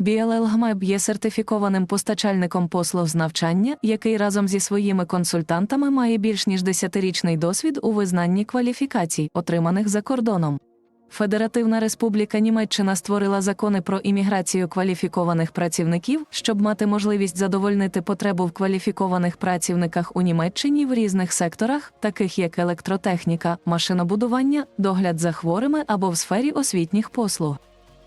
BLL є сертифікованим постачальником послуг з навчання, який разом зі своїми консультантами має більш ніж десятирічний досвід у визнанні кваліфікацій, отриманих за кордоном. Федеративна Республіка Німеччина створила закони про імміграцію кваліфікованих працівників, щоб мати можливість задовольнити потребу в кваліфікованих працівниках у Німеччині в різних секторах, таких як електротехніка, машинобудування, догляд за хворими або в сфері освітніх послуг.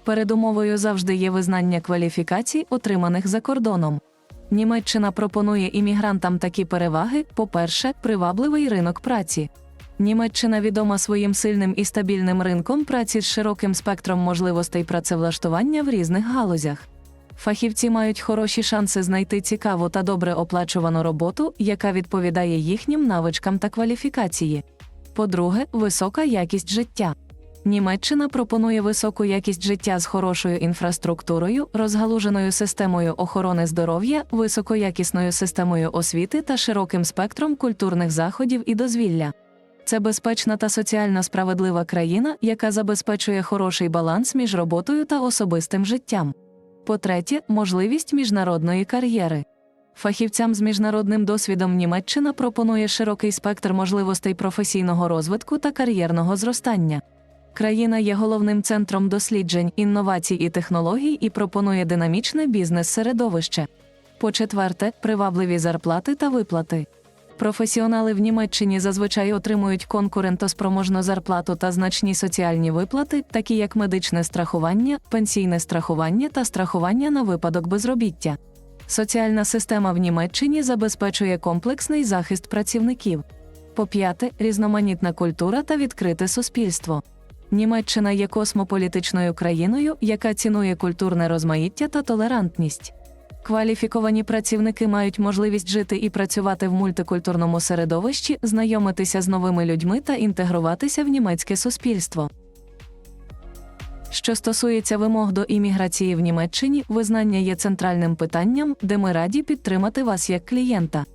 Передумовою завжди є визнання кваліфікацій, отриманих за кордоном. Німеччина пропонує іммігрантам такі переваги: по-перше, привабливий ринок праці. Німеччина відома своїм сильним і стабільним ринком праці з широким спектром можливостей працевлаштування в різних галузях. Фахівці мають хороші шанси знайти цікаву та добре оплачувану роботу, яка відповідає їхнім навичкам та кваліфікації. По-друге, висока якість життя. Німеччина пропонує високу якість життя з хорошою інфраструктурою, розгалуженою системою охорони здоров'я, високоякісною системою освіти та широким спектром культурних заходів і дозвілля. Це безпечна та соціально справедлива країна, яка забезпечує хороший баланс між роботою та особистим життям. По-третє, можливість міжнародної кар'єри. Фахівцям з міжнародним досвідом Німеччина пропонує широкий спектр можливостей професійного розвитку та кар'єрного зростання. Країна є головним центром досліджень, інновацій і технологій і пропонує динамічне бізнес-середовище. По-четверте, привабливі зарплати та виплати. Професіонали в Німеччині зазвичай отримують конкурентоспроможну зарплату та значні соціальні виплати, такі як медичне страхування, пенсійне страхування та страхування на випадок безробіття. Соціальна система в Німеччині забезпечує комплексний захист працівників. По-п'яте, різноманітна культура та відкрите суспільство. Німеччина є космополітичною країною, яка цінує культурне розмаїття та толерантність. Кваліфіковані працівники мають можливість жити і працювати в мультикультурному середовищі, знайомитися з новими людьми та інтегруватися в німецьке суспільство. Що стосується вимог до імміграції в Німеччині, визнання є центральним питанням, де ми раді підтримати вас як клієнта.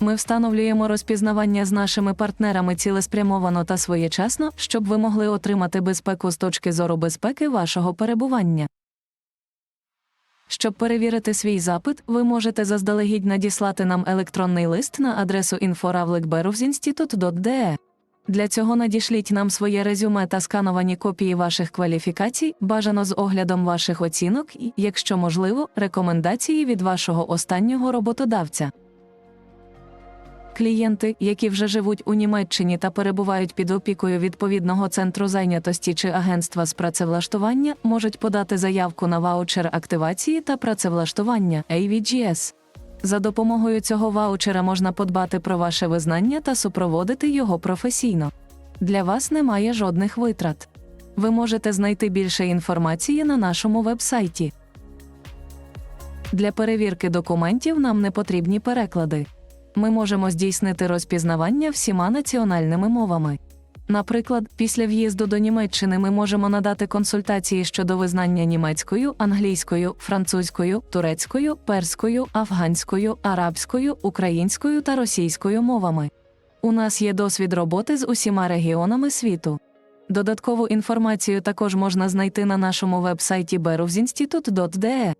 Ми встановлюємо розпізнавання з нашими партнерами цілеспрямовано та своєчасно, щоб ви могли отримати безпеку з точки зору безпеки вашого перебування. Щоб перевірити свій запит, ви можете заздалегідь надіслати нам електронний лист на адресу inforavlikberufsinstitut.de. Для цього надішліть нам своє резюме та скановані копії ваших кваліфікацій, бажано з оглядом ваших оцінок і, якщо можливо, рекомендації від вашого останнього роботодавця. Клієнти, які вже живуть у Німеччині та перебувають під опікою відповідного центру зайнятості чи агентства з працевлаштування, можуть подати заявку на ваучер активації та працевлаштування AVGS. За допомогою цього ваучера можна подбати про ваше визнання та супроводити його професійно. Для вас немає жодних витрат. Ви можете знайти більше інформації на нашому вебсайті. Для перевірки документів нам не потрібні переклади. Ми можемо здійснити розпізнавання всіма національними мовами. Наприклад, після в'їзду до Німеччини ми можемо надати консультації щодо визнання німецькою, англійською, французькою, турецькою, перською, афганською, арабською, українською та російською мовами. У нас є досвід роботи з усіма регіонами світу. Додаткову інформацію також можна знайти на нашому вебсайті berufsinstitut.de.